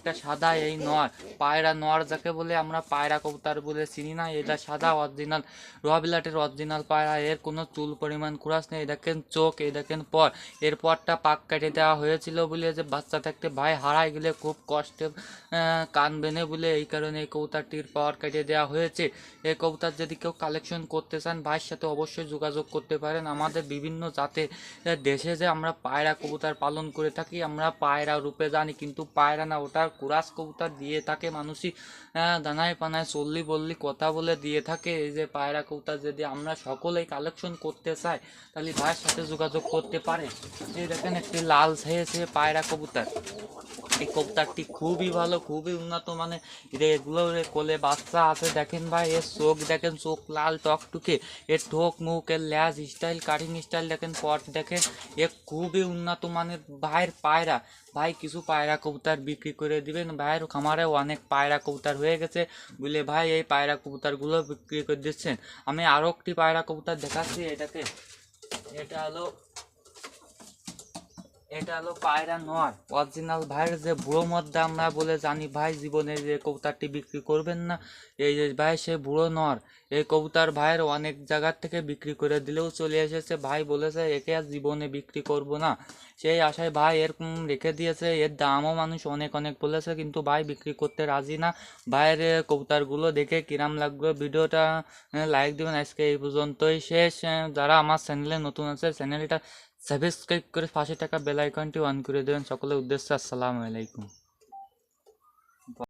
একটা সাদা এই নর পায়রা নর যাকে বলে আমরা পায়রা কবুতর বলে চিনি না এটা সাদা অরিজিনাল রবিলাটের অরিজিনাল পায়রা এর কোনো চুল পরিমাণ কুরাস নেই দেখেন চোখ এই দেখেন পর। এর পরটা পাক কেটে দেওয়া হয়েছিল বলে যে বাচ্চা থাকতে ভাই হারায় গেলে খুব কষ্টে আহ, কানবে না বলে এই কারণে এই কবুতরটির পাওয়ার কেটে দেওয়া হয়েছে। এই কবুতর যদি কেউ কালেকশন করতে চান ভাইয়ের সাথে অবশ্যই যোগাযোগ করতে পারেন। আমাদের বিভিন্ন জাতে দেশে যে আমরা পায়রা কবুতর পালন করে থাকি আমরা পায়রা রূপে জানি কিন্তু পায়রা না ওটার কুরাস কবুতর দিয়ে থাকে, মানুষই দানায় পানায় চল্লি বললি কথা বলে দিয়ে থাকে। এই যে পায়রা কবুতর যদি আমরা সকলেই কালেকশন করতে চাই, তাহলে ভাইয়ের সাথে যোগাযোগ করতে পারে। এই দেখেন একটি লাল সে পায়রা কবুতর। এই কবুতরটি খুবই ভালো, খুবই উন্নত মানে এগুলো কোলে বাচ্চা আছে। দেখেন ভাই, এর চোখ দেখেন, চোখ লাল টকটুকে। এর ঠোক, মুখ, এর স্টাইল কাটিং স্টাইল দেখেন পট দেখেন, এ খুবই উন্নত মানের ভাইয়ের পায়রা। ভাই, কিছু পায়রা কবুতর বিক্রি করে দিবেন। ভাইয়ের খামারে অনেক পায়রা কবুতর হয়ে গেছে। বুঝলে ভাই, এই পায়রা কবুতরগুলো বিক্রি করে দিচ্ছেন। আমি আরও একটি পায়রা কবুতর দেখাচ্ছি, এটাকে। এটা হলো এটা হলো পায়রা নর। অরিজিনাল ভাইয়ের যে বুড়ো মদ্দা আমরা বলে জানি, ভাই জীবনে যে কবুতরটি বিক্রি করবেন না, এই যে ভাই সে বুড়ো নর, এই কবুতর ভাইয়ের অনেক জায়গার থেকে বিক্রি করে দিলেও চলে এসেছে। ভাই বলেছে, একে আর জীবনে বিক্রি করব না। সেই আশায় ভাই এরকম রেখে দিয়েছে। এর দামও মানুষ অনেক অনেক বলেছে, কিন্তু ভাই বিক্রি করতে রাজি না। ভাইয়ের কবুতরগুলো দেখে কিরাম লাগবে ভিডিওটা। লাইক দিবেন, আজকে এই পর্যন্তই শেষ। যারা আমার চ্যানেলে নতুন আছে, চ্যানেলটা সাবস্ক্রাইব করে পাশে টাকা বেল আইকনটি অন করে দেবেন। সকলের উদ্দেশ্যে আসসালামু আলাইকুম।